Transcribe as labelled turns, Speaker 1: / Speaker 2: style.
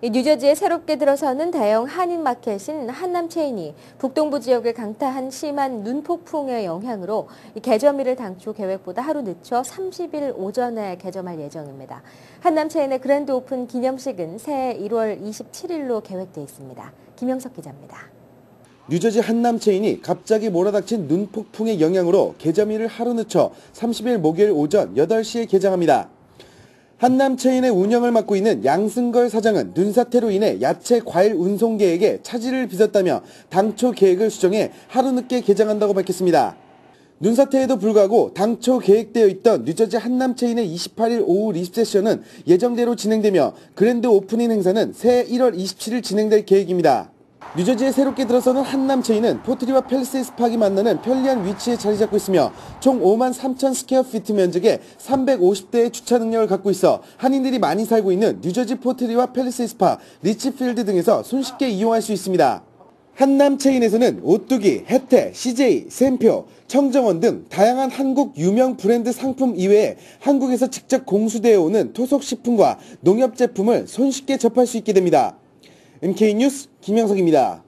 Speaker 1: 이 뉴저지에 새롭게 들어서는 대형 한인 마켓인 한남 체인이 북동부 지역을 강타한 심한 눈폭풍의 영향으로 이 개점일을 당초 계획보다 하루 늦춰 30일 오전에 개점할 예정입니다. 한남 체인의 그랜드 오픈 기념식은 새해 1월 27일로 계획돼 있습니다. 김영석 기자입니다.
Speaker 2: 뉴저지 한남 체인이 갑자기 몰아닥친 눈폭풍의 영향으로 개점일을 하루 늦춰 30일 목요일 오전 8시에 개장합니다. 한남체인의 운영을 맡고 있는 양승걸 사장은 눈사태로 인해 야채 과일 운송 계획에 차질을 빚었다며 당초 계획을 수정해 하루 늦게 개장한다고 밝혔습니다. 눈사태에도 불구하고 당초 계획되어 있던 뉴저지 한남체인의 28일 오후 리셉션은 예정대로 진행되며 그랜드 오프닝 행사는 새해 1월 27일 진행될 계획입니다. 뉴저지에 새롭게 들어서는 한남체인은 포트리와 펠리세이스 파크이 만나는 편리한 위치에 자리 잡고 있으며 총 5만 3천 스퀘어 피트 면적에 350대의 주차 능력을 갖고 있어 한인들이 많이 살고 있는 뉴저지 포트리와 펠리세이스 파크, 리치필드 등에서 손쉽게 이용할 수 있습니다. 한남 체인에서는 오뚜기, 혜태, CJ, 샘표, 청정원 등 다양한 한국 유명 브랜드 상품 이외에 한국에서 직접 공수되어 오는 토속식품과 농협 제품을 손쉽게 접할 수 있게 됩니다. MK뉴스 김영석입니다.